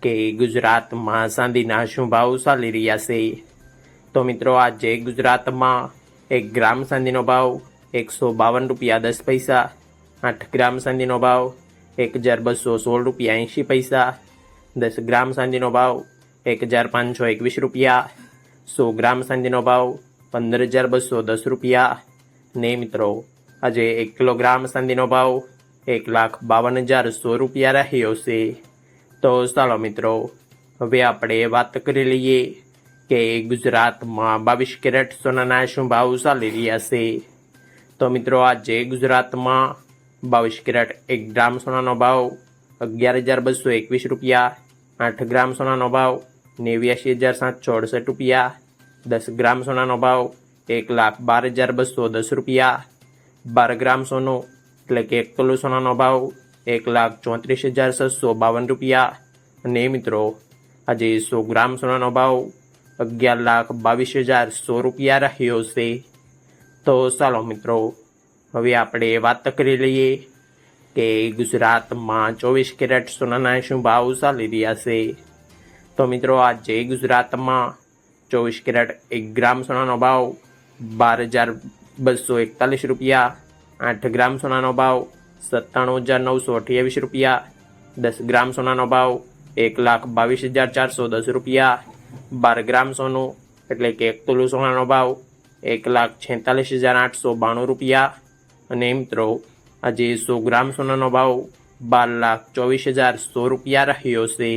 કે ગુજરાતમાં ચાંદીના શું ભાવ ચાલી રહ્યા છે? તો મિત્રો, આજે ગુજરાતમાં એક ગ્રામ ચાંદીનો ભાવ એકસો બાવન રૂપિયા દસ પૈસા, આઠ ગ્રામ ચાંદીનો ભાવ એક હજાર બસો સોળ રૂપિયા એંશી પૈસા, દસ ગ્રામ ચાંદીનો ભાવ એક હજાર પાંચસો એકવીસ રૂપિયા, સો ગ્રામ ચાંદીનો ભાવ પંદર હજાર બસો દસ રૂપિયા. ને મિત્રો, આજે એક કિલોગ્રામ ચાંદીનો ભાવ એક લાખ બાવન હજાર સો રૂપિયા રહ્યો છે. તો ચાલો મિત્રો, હવે આપણે વાત કરી લઈએ કે ગુજરાતમાં બાવીસ કેરેટ સોનાના શું ભાવ ચાલી રહ્યા છે. તો મિત્રો, આજે ગુજરાતમાં બાવીસ કેરેટ એક ગ્રામ સોનાનો ભાવ, અગિયાર હજાર બસો એકવીસ રૂપિયા, આઠ ગ્રામ સોનાનો ભાવ નેવ્યાસી હજાર સાતસો અડસઠ રૂપિયા, દસ ગ્રામ સોનાનો ભાવ, એક લાખ બાર હજાર બસો દસ રૂપિયા, બાર ગ્રામ સોનું એટલે કે એક તોલું સોનાનો ભાવ એક લાખ ચોત્રીસ હજાર છસો બાવન રૂપિયા. અને મિત્રો, આજે સો ગ્રામ સોનાનો ભાવ અગિયાર લાખ બાવીસ હજાર સો રૂપિયા રહ્યો છે. તો ચાલો મિત્રો, હવે આપણે વાત કરી લઈએ કે ગુજરાતમાં ચોવીસ કેરેટ સોનાના શું ભાવ ચાલી રહ્યા છે. તો મિત્રો, આજે ગુજરાતમાં ચોવીસ કેરેટ એક ગ્રામ સોનાનો ભાવ બાર હજાર બસો એકતાલીસ રૂપિયા. આઠ ગ્રામ સોનાનો ભાવ સત્તાણું હજાર નવસો અઠ્યાવીસ રૂપિયા, દસ ગ્રામ સોનાનો ભાવ એક લાખ બાવીસ હજાર ચારસો દસ રૂપિયા, બાર ગ્રામ સોનું એટલે કે એક તોલું સોનાનો ભાવ એક લાખ છેતાલીસ હજાર આઠસો બાણું રૂપિયા. અને મિત્રો, આજે સો ગ્રામ સોનાનો ભાવ બાર લાખ ચોવીસ હજાર સો રૂપિયા રહ્યો છે.